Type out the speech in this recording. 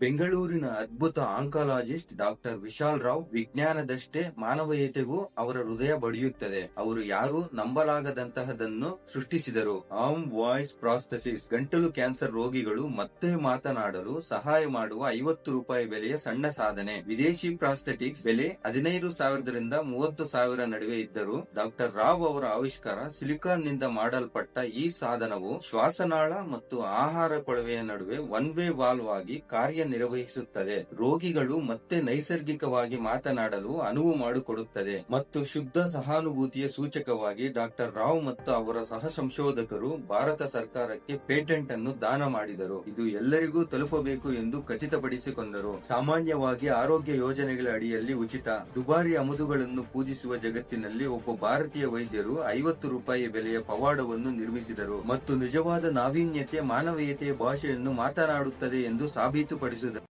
ಬೆಂಗಳೂರಿನ ಅದ್ಭುತ oncologist doctor Vishal Rao ವಿಜ್ಞಾನದಷ್ಟೇ ಮಾನವೀಯತೆಗೂ ಅವರ ಹೃದಯ ಬಡಿಯುತ್ತದೆ. ಅವರು ಯಾರು ನಂಬಲಾಗದಂತಹದನ್ನು ಸೃಷ್ಟಿಸಿದರು. ಆಮ್ ವಾಯ್ಸ್ ಪ್ರಾಸ್ಥೆಸಿಸ್ ಗಂಟಲು ಕ್ಯಾನ್ಸರ್ ರೋಗಿಗಳು ಮತ್ತೆ ಮಾತನಾಡಲು ಸಹಾಯ ಮಾಡುವ ಐವತ್ತು ರೂಪಾಯಿ ಬೆಲೆಯ ಸಣ್ಣ ಸಾಧನೆ. ವಿದೇಶಿ ಪ್ರಾಸ್ಥೆಟಿಕ್ಸ್ ಬೆಲೆ ಹದಿನೈದು ಸಾವಿರದಿಂದ ಮೂವತ್ತು ಸಾವಿರ ನಡುವೆ ಇದ್ದರು ಡಾಕ್ಟರ್ ರಾವ್ ಅವರ ಆವಿಷ್ಕಾರ ಸಿಲಿಕಾನ್ನಿಂದ ಮಾಡಲ್ಪಟ್ಟ ಈ ಸಾಧನವು ಶ್ವಾಸನಾಳ ಮತ್ತು ಆಹಾರ ಕೊಳವೆಯ ನಡುವೆ ಒನ್ ವೇ ವಾಲ್ವ್ ಆಗಿ ಕಾರ್ಯನಿರ್ವಹಿಸುತ್ತದೆ ರೋಗಿಗಳು ಮತ್ತೆ ನೈಸರ್ಗಿಕವಾಗಿ ಮಾತನಾಡಲು ಅನುವು ಮಾಡಿಕೊಡುತ್ತದೆ. ಮತ್ತು ಶುದ್ಧ ಸಹಾನುಭೂತಿಯ ಸೂಚಕವಾಗಿ ಡಾಕ್ಟರ್ ರಾವ್ ಮತ್ತು ಅವರ ಸಹ ಸಂಶೋಧಕರು ಭಾರತ ಸರ್ಕಾರಕ್ಕೆ ಪೇಟೆಂಟ್ ಅನ್ನು ದಾನ ಮಾಡಿದರು. ಇದು ಎಲ್ಲರಿಗೂ ತಲುಪಬೇಕು ಎಂದು ಖಚಿತಪಡಿಸಿಕೊಂಡರು. ಸಾಮಾನ್ಯವಾಗಿ ಆರೋಗ್ಯ ಯೋಜನೆಗಳ ಅಡಿಯಲ್ಲಿ ಉಚಿತ, ದುಬಾರಿ ಅಮದುಗಳನ್ನು ಪೂಜಿಸುವ ಜಗತ್ತಿನಲ್ಲಿ ಒಬ್ಬ ಭಾರತೀಯ ವೈದ್ಯರು ಐವತ್ತು ರೂಪಾಯಿ ಬೆಲೆಯ ಪವಾಡವನ್ನು ನಿರ್ಮಿಸಿದರು. ಮತ್ತು ನಿಜವಾದ ನಾವೀನ್ಯತೆ, ಮಾನವೀಯತೆಯ ಭಾಷೆಯನ್ನು ಮಾತನಾಡುತ್ತದೆ ಎಂದು ಸಾಬೀತುಪಡಿಸಿದರು. is with